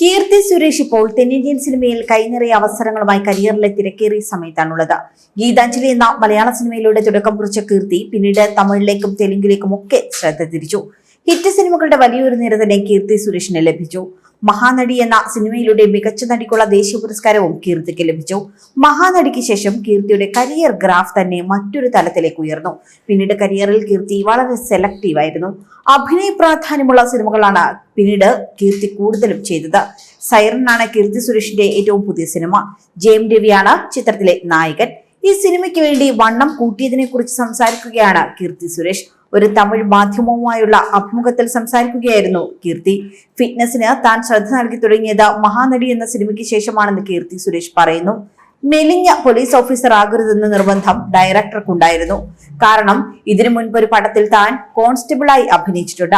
കീർത്തി സുരേഷ് ഇപ്പോൾ തെന്നിന്ത്യൻ സിനിമയിൽ കൈനിറിയ അവസരങ്ങളുമായി കരിയറിലെ തിരക്കേറിയ സമയത്താണുള്ളത്. ഗീതാഞ്ജലി എന്ന മലയാള സിനിമയിലൂടെ തുടക്കം കുറിച്ച കീർത്തി പിന്നീട് തമിഴിലേക്കും തെലുങ്കിലേക്കും ഒക്കെ ശ്രദ്ധ തിരിച്ചു. ഹിറ്റ് സിനിമകളുടെ വലിയൊരു നിര തന്നെ കീർത്തി സുരേഷിന് ലഭിച്ചു. മഹാനടി എന്ന സിനിമയിലൂടെ മികച്ച നടിക്കുള്ള ദേശീയ പുരസ്കാരവും കീർത്തിക്ക് ലഭിച്ചു. മഹാനടിക്ക് ശേഷം കീർത്തിയുടെ കരിയർ ഗ്രാഫ് തന്നെ മറ്റൊരു തലത്തിലേക്ക് ഉയർന്നു. പിന്നീട് കരിയറിൽ കീർത്തി വളരെ സെലക്റ്റീവ് ആയിരുന്നു. അഭിനയ പ്രാധാന്യമുള്ള സിനിമകളാണ് പിന്നീട് കീർത്തി കൂടുതലും ചെയ്തത്. സൈറനാണ് കീർത്തി സുരേഷിന്റെ ഏറ്റവും പുതിയ സിനിമ. ജെയിം രവിയാണ് ചിത്രത്തിലെ നായകൻ. ഈ സിനിമയ്ക്ക് വേണ്ടി വണ്ണം കൂട്ടിയതിനെ കുറിച്ച് സംസാരിക്കുകയാണ് കീർത്തി സുരേഷ്. ഒരു തമിഴ് മാധ്യമവുമായുള്ള അഭിമുഖത്തിൽ സംസാരിക്കുകയായിരുന്നു കീർത്തി. ഫിറ്റ്നസിന് താൻ ശ്രദ്ധ നൽകി തുടങ്ങിയത് മഹാനടി എന്ന സിനിമയ്ക്ക് ശേഷമാണെന്ന് കീർത്തി സുരേഷ് പറയുന്നു. മെലിഞ്ഞ പോലീസ് ഓഫീസർ ആകരുതെന്ന നിർബന്ധം ഡയറക്ടർക്കുണ്ടായിരുന്നു കാരണം ഇതിനു മുൻപ് ഒരു പടത്തിൽ താൻ കോൺസ്റ്റബിളായി അഭിനയിച്ചിട്ടുണ്ട്.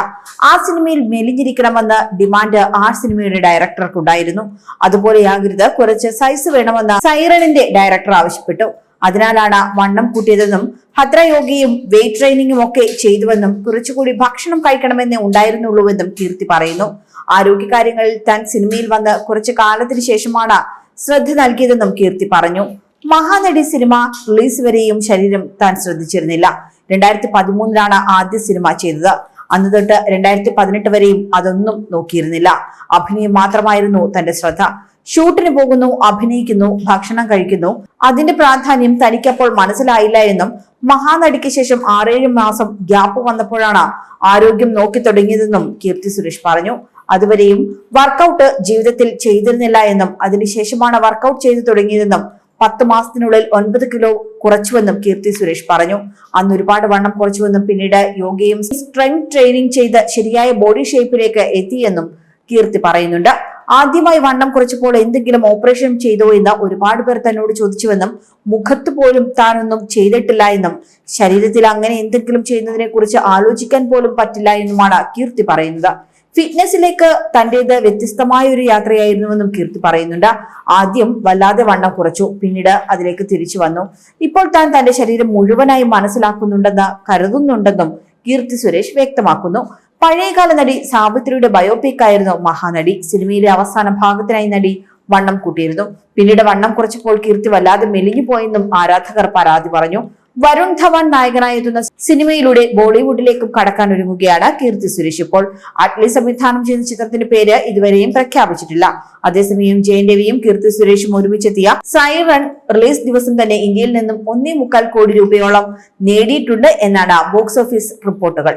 ആ സിനിമയിൽ മെലിഞ്ഞിരിക്കണമെന്ന് ഡിമാൻഡ് ആ സിനിമയുടെ ഡയറക്ടർക്കുണ്ടായിരുന്നു അതുപോലെയാകരുത് കുറച്ച് സൈസ് വേണമെന്ന് സൈറണിന്റെ ഡയറക്ടർ ആവശ്യപ്പെട്ടു. അതിനാലാണ് വണ്ണം കൂട്ടിയതെന്നും ഭദ്രയോഗിയും വെയിറ്റ് ട്രെയിനിങ്ങും ഒക്കെ ചെയ്തുവെന്നും കുറച്ചുകൂടി ഭക്ഷണം കഴിക്കണമെന്നേ ഉണ്ടായിരുന്നുള്ളൂവെന്നും കീർത്തി പറയുന്നു. ആരോഗ്യകാര്യങ്ങളിൽ താൻ സിനിമയിൽ വന്ന് കുറച്ചു കാലത്തിന് ശേഷമാണ് ശ്രദ്ധ നൽകിയതെന്നും കീർത്തി പറഞ്ഞു. മഹാനടി സിനിമ റിലീസ് വരെയും ശരീരം താൻ ശ്രദ്ധിച്ചിരുന്നില്ല. രണ്ടായിരത്തി പതിമൂന്നിലാണ് ആദ്യ സിനിമ ചെയ്തത്. അന്ന് തൊട്ട് രണ്ടായിരത്തി പതിനെട്ട് വരെയും അതൊന്നും നോക്കിയിരുന്നില്ല. അഭിനയം മാത്രമായിരുന്നു തന്റെ ശ്രദ്ധ. ഷൂട്ടിന് പോകുന്നു അഭിനയിക്കുന്നു ഭക്ഷണം കഴിക്കുന്നു. അതിന്റെ പ്രാധാന്യം തനിക്കപ്പോൾ മനസ്സിലായില്ല എന്നും മഹാനടിക്ക് ശേഷം ആറേഴ് മാസം ഗ്യാപ്പ് വന്നപ്പോഴാണ് ആരോഗ്യം നോക്കി തുടങ്ങിയതെന്നും കീർത്തി സുരേഷ് പറഞ്ഞു. അതുവരെയും വർക്കൗട്ട് ജീവിതത്തിൽ ചെയ്തിരുന്നില്ല എന്നും അതിനുശേഷമാണ് വർക്കൗട്ട് ചെയ്തു തുടങ്ങിയതെന്നും പത്ത് മാസത്തിനുള്ളിൽ ഒൻപത് കിലോ കുറച്ചുവെന്നും കീർത്തി സുരേഷ് പറഞ്ഞു. അന്ന് ഒരുപാട് വണ്ണം കുറച്ചുവെന്നും പിന്നീട് യോഗയും സ്ട്രെങ്ത് ട്രെയിനിങ് ചെയ്ത് ശരിയായ ബോഡി ഷേപ്പിലേക്ക് എത്തിയെന്നും കീർത്തി പറയുന്നുണ്ട്. ആദ്യമായി വണ്ണം കുറച്ചപ്പോൾ എന്തെങ്കിലും ഓപ്പറേഷൻ ചെയ്തോ എന്ന് ഒരുപാട് പേർ തന്നോട് ചോദിച്ചുവെന്നും മുഖത്ത് പോലും താനൊന്നും ചെയ്തിട്ടില്ല എന്നും ശരീരത്തിൽ അങ്ങനെ എന്തെങ്കിലും ചെയ്യുന്നതിനെ കുറിച്ച് ആലോചിക്കാൻ പോലും പറ്റില്ല എന്നുമാണ് കീർത്തി പറയുന്നത്. ഫിറ്റ്നസിലേക്ക് തന്റേത് വ്യത്യസ്തമായ ഒരു യാത്രയായിരുന്നുവെന്നും കീർത്തി പറയുന്നുണ്ട്. ആദ്യം വല്ലാതെ വണ്ണം കുറച്ചു പിന്നീട് അതിലേക്ക് തിരിച്ചു വന്നു. ഇപ്പോൾ താൻ തന്റെ ശരീരം മുഴുവനായി മനസ്സിലാക്കുന്നുണ്ടെന്ന് കരുതുന്നുണ്ടെന്നും കീർത്തി സുരേഷ് വ്യക്തമാക്കുന്നു. പഴയകാല നടി സാവിത്രിയുടെ ബയോപിക് ആയിരുന്നു മഹാനടി. സിനിമയിലെ അവസാന ഭാഗത്തിനായി നടി വണ്ണം കൂട്ടിയിരുന്നു. പിന്നീട് വണ്ണം കുറച്ചപ്പോൾ കീർത്തി വല്ലാതെ മെലിഞ്ഞു പോയെന്നും ആരാധകർ പരാതി പറഞ്ഞു. വരുൺ ധവാൻ നായകനായി എത്തുന്ന സിനിമയിലൂടെ ബോളിവുഡിലേക്കും കടക്കാൻ ഒരുങ്ങുകയാണ് കീർത്തി സുരേഷ് ഇപ്പോൾ. അറ്റ്ലി സംവിധാനം ചെയ്യുന്ന ചിത്രത്തിന്റെ പേര് ഇതുവരെയും പ്രഖ്യാപിച്ചിട്ടില്ല. അതേസമയം ജയൻ രവിയും കീർത്തി സുരേഷും ഒരുമിച്ചെത്തിയ സൈറൺ റിലീസ് ദിവസം തന്നെ ഇന്ത്യയിൽ നിന്നും ഒന്നേ മുക്കാൽ കോടി രൂപയോളം നേടിയിട്ടുണ്ട് എന്നാണ് ബോക്സ് ഓഫീസ് റിപ്പോർട്ടുകൾ.